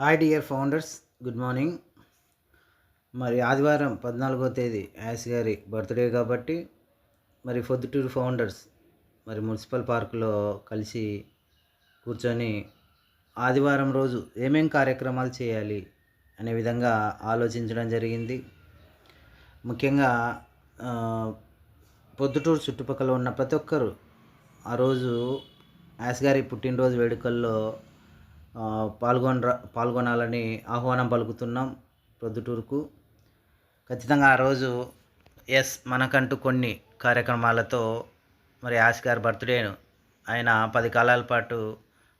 Hi dear founders good morning మరి ఆదివారం పద్నాలుగో తేదీ యాస్ గారి బర్త్డే కాబట్టి మరి పొద్దుటూరు ఫౌండర్స్ మరి మున్సిపల్ పార్కులో కలిసి కూర్చొని ఆదివారం రోజు ఏమేం కార్యక్రమాలు చేయాలి అనే విధంగా ఆలోచించడం జరిగింది. ముఖ్యంగా పొద్దుటూరు చుట్టుపక్కల ఉన్న ప్రతి ఒక్కరు ఆ రోజు యాస్ గారి పుట్టినరోజు వేడుకల్లో పాల్గొన పాల్గొనాలని ఆహ్వానం పలుకుతున్నాం ప్రొద్దుటూరుకు. ఖచ్చితంగా ఆ రోజు ఎస్ మనకంటూ కొన్ని కార్యక్రమాలతో మరి యాస్ గారి బర్త్డేను ఆయన పది కాలాల పాటు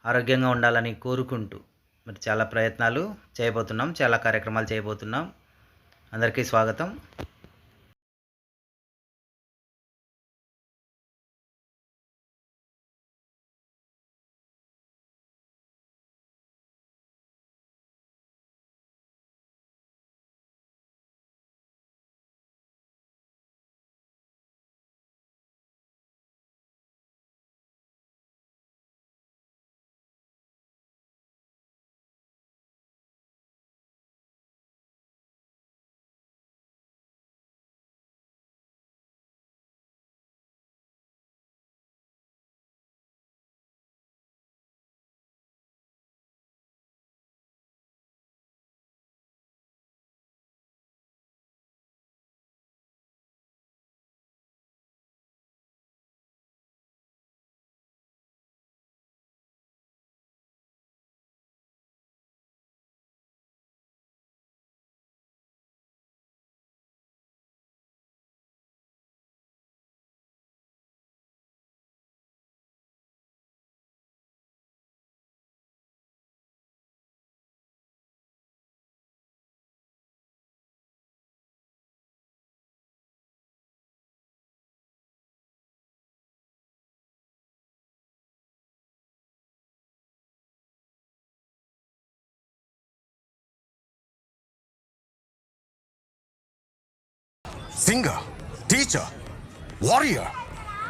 ఆరోగ్యంగా ఉండాలని కోరుకుంటూ మరి చాలా ప్రయత్నాలు చేయబోతున్నాం చాలా కార్యక్రమాలు చేయబోతున్నాం. అందరికీ స్వాగతం. singer, teacher, warrior,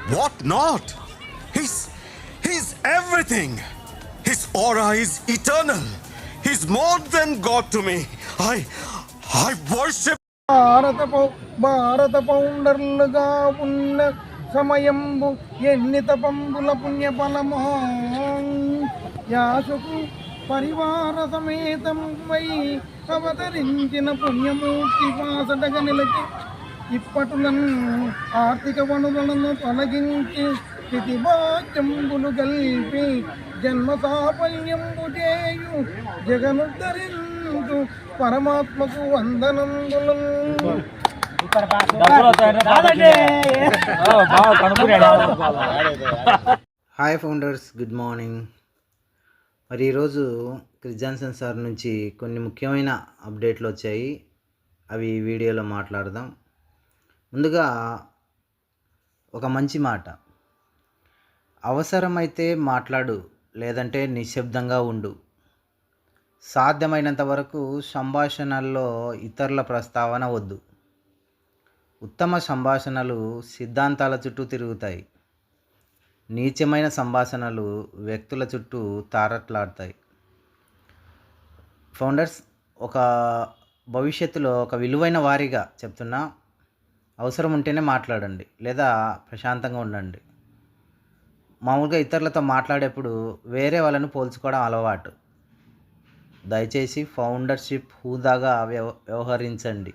what not? He's he's everything. His aura is eternal. He's more than God to me. I I worship భారత పౌ భారత పౌండర్లుగా ఉన్న సమయంబు ఎన్ని తపంబుల పుణ్య ఫలమో యాసుకు పరివార సమేతం వై అవతరించిన పుణ్యమూర్తి పాసటగ నిలచి ఇప్పటులను ఆర్థిక వనరులను తొలగించి స్థితి భాగ్యంబులు గల్పి జన్మ సాఫల్యంబు చేయు జగనుద్ధరించు పరమాత్మకు వందనంబులు హాయ్ ఫౌండర్స్ గుడ్ మార్నింగ్. మరి ఈరోజు క్రిస్ జాన్సన్ సార్ నుంచి కొన్ని ముఖ్యమైన అప్డేట్లు వచ్చాయి. అవి ఈ వీడియోలో మాట్లాడదాం. ముందుగా ఒక మంచి మాట. అవసరమైతే మాట్లాడు లేదంటే నిశ్శబ్దంగా ఉండు. సాధ్యమైనంత వరకు సంభాషణల్లో ఇతరుల ప్రస్తావన వద్దు. ఉత్తమ సంభాషణలు సిద్ధాంతాల చుట్టూ తిరుగుతాయి. నీచమైన సంభాషణలు వ్యక్తుల చుట్టూ తారట్లాడతాయి. ఫౌండర్స్ ఒక భవిష్యత్తులో ఒక విలువైన వారిగా చెప్తున్నా అవసరం ఉంటేనే మాట్లాడండి లేదా ప్రశాంతంగా ఉండండి. మామూలుగా ఇతరులతో మాట్లాడేప్పుడు వేరే వాళ్ళను పోల్చుకోవడం అలవాటు. దయచేసి ఫౌండర్షిప్ హూదాగా వ్యవ వ్యవహరించండి.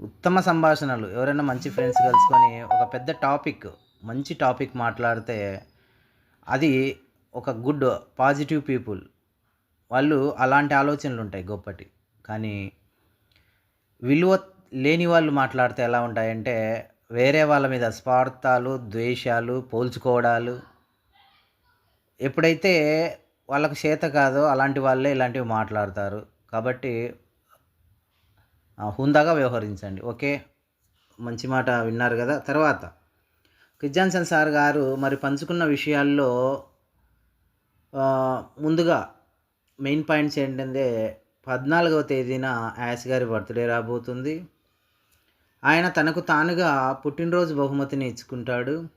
ఉత్తమ సంభాషణలు ఎవరైనా మంచి ఫ్రెండ్స్ కలుసుకొని ఒక పెద్ద టాపిక్ మంచి టాపిక్ మాట్లాడితే అది ఒక గుడ్ పాజిటివ్ పీపుల్. వాళ్ళు అలాంటి ఆలోచనలు ఉంటాయి గొప్పటి. కానీ విలువ లేని వాళ్ళు మాట్లాడితే ఎలా ఉంటాయంటే వేరే వాళ్ళ మీద స్వార్థాలు ద్వేషాలు పోల్చుకోవడాలు. ఎప్పుడైతే వాళ్ళకు చేత కాదో అలాంటి వాళ్ళే ఇలాంటివి మాట్లాడతారు. కాబట్టి హుందాగా వ్యవహరించండి. ఓకే? మంచి మాట విన్నారు కదా? తర్వాత క్రిజాన్సన్ సార్ గారు మరి పంచుకున్న విషయాల్లో ముందుగా మెయిన్ పాయింట్స్ ఏంటంటే పద్నాలుగవ తేదీన యాస్ గారి బర్త్డే రాబోతుంది. ఆయన తనకు తానుగా పుట్టినరోజు బహుమతిని ఇచ్చుకుంటాడు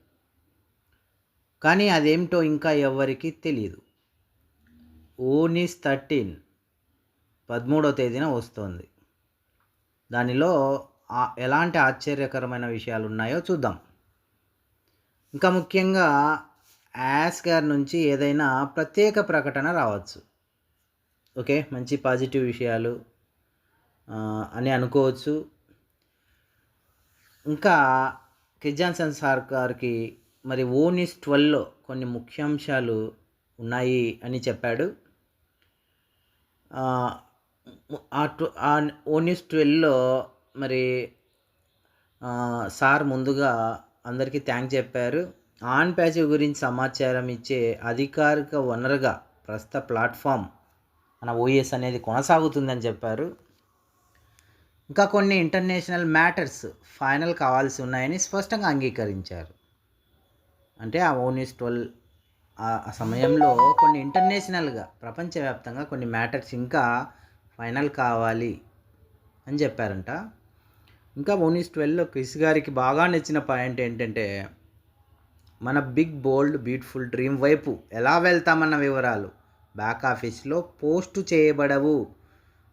కానీ అదేమిటో ఇంకా ఎవ్వరికీ తెలియదు ఓన్ థర్టీన్ పదమూడవ తేదీన వస్తోంది. దానిలో ఎలాంటి ఆశ్చర్యకరమైన విషయాలు ఉన్నాయో చూద్దాం. ఇంకా ముఖ్యంగా యాస్ గారి నుంచి ఏదైనా ప్రత్యేక ప్రకటన రావచ్చు. ఓకే మంచి పాజిటివ్ విషయాలు అని అనుకోవచ్చు. ఇంకా కిజాన్సన్ సార్ గారికి మరి ఓనిస్ ట్వెల్వ్లో కొన్ని ముఖ్యాంశాలు ఉన్నాయి అని చెప్పాడు. ఆ, ఆ టు- ఓనిస్ ట్వెల్వ్లో మరి సార్ ముందుగా అందరికీ థ్యాంక్ చెప్పారు. ఆన్ ప్యాసివ్ గురించి సమాచారం ఇచ్చే అధికారిక వనరుగా ప్రస్తుత ప్లాట్ఫామ్ మన ఓఎస్ అనేది కొనసాగుతుందని చెప్పారు. ఇంకా కొన్ని ఇంటర్నేషనల్ మ్యాటర్స్ ఫైనల్ కావాల్సి ఉన్నాయని స్పష్టంగా అంగీకరించారు. అంటే ఆ ఓనిస్ ట్వెల్వ్ ఆ సమయంలో కొన్ని ఇంటర్నేషనల్గా ప్రపంచవ్యాప్తంగా కొన్ని మ్యాటర్స్ ఇంకా ఫైనల్ కావాలి అని చెప్పారంట. ఇంకా ఓనిస్ ట్వెల్వ్లో క్రిస్ గారికి బాగా నచ్చిన పాయింట్ ఏంటంటే మన బిగ్ బోల్డ్ బ్యూటిఫుల్ డ్రీమ్ వైపు ఎలా వెళ్తామన్న వివరాలు బ్యాక్ ఆఫీస్లో పోస్టు చేయబడవు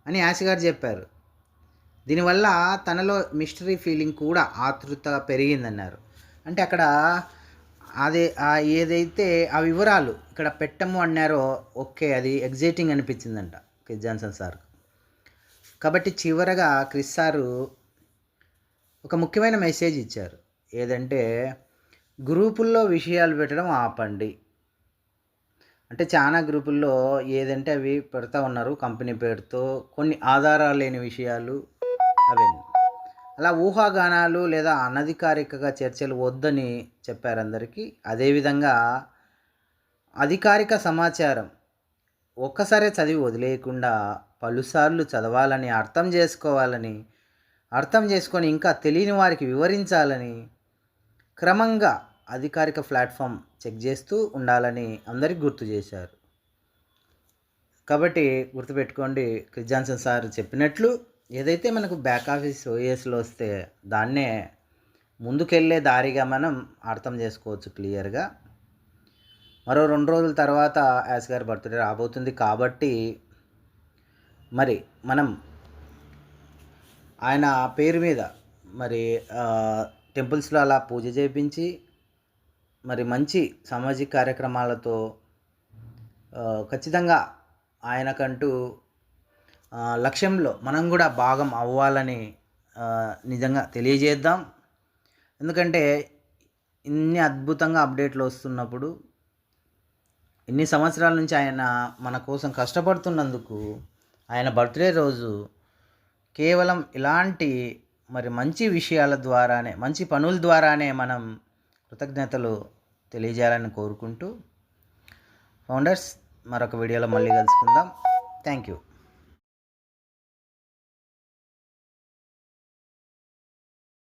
అని యాష్ గారు చెప్పారు. దీనివల్ల తనలో మిస్టరీ ఫీలింగ్ కూడా ఆతృత పెరిగిందన్నారు. అంటే అక్కడ అదే ఏదైతే ఆ వివరాలు ఇక్కడ పెట్టము అన్నారో ఓకే అది ఎగ్జైటింగ్ అనిపించిందంట క్రిస్ జాన్సన్ సార్. కాబట్టి చివరగా క్రిస్ సారు ఒక ముఖ్యమైన మెసేజ్ ఇచ్చారు. ఏదంటే గ్రూపుల్లో విషయాలు పెట్టడం ఆపండి. అంటే చాలా గ్రూపుల్లో ఏదంటే అవి పెడతా ఉన్నారు కంపెనీ పేరుతో. కొన్ని ఆధారాలు లేని విషయాలు అవెన్యూ అలా ఊహాగానాలు లేదా అనధికారికగా చర్చలు వద్దని చెప్పారు అందరికీ. అదేవిధంగా అధికారిక సమాచారం ఒక్కసారే చదివి వదిలేయకుండా పలుసార్లు చదవాలని అర్థం చేసుకోవాలని అర్థం చేసుకొని ఇంకా తెలియని వారికి వివరించాలని క్రమంగా అధికారిక ప్లాట్ఫామ్ చెక్ చేస్తూ ఉండాలని అందరికి గుర్తు చేశారు. కాబట్టి గుర్తుపెట్టుకోండి క్రిజాన్సన్ సార్ చెప్పినట్లు ఏదైతే మనకు బ్యాక్ ఆఫీస్ ఓఎస్లో వస్తే దాన్నే ముందుకెళ్ళే దారిగా మనం అర్థం చేసుకోవచ్చు క్లియర్గా మరో రెండు రోజుల తర్వాత యాస్ గారి బర్త్డే రాబోతుంది కాబట్టి మరి మనం ఆయన పేరు మీద మరి టెంపుల్స్లో అలా పూజ చేయించి మరి మంచి సామాజిక కార్యక్రమాలతో ఖచ్చితంగా ఆయనకంటూ లక్ష్యంలో మనం కూడా భాగం అవ్వాలని నిజంగా తెలియజేద్దాం. ఎందుకంటే ఇన్ని అద్భుతంగా అప్డేట్లు వస్తున్నప్పుడు ఇన్ని సంవత్సరాల నుంచి ఆయన మన కోసం కష్టపడుతున్నందుకు ఆయన బర్త్డే రోజు కేవలం ఇలాంటి మరి మంచి విషయాల ద్వారానే మంచి పనుల ద్వారానే మనం కృతజ్ఞతలు తెలియజేయాలని కోరుకుంటూ ఫౌండర్స్ మరొక వీడియోలో మళ్ళీ కలుసుకుందాం. Thank you.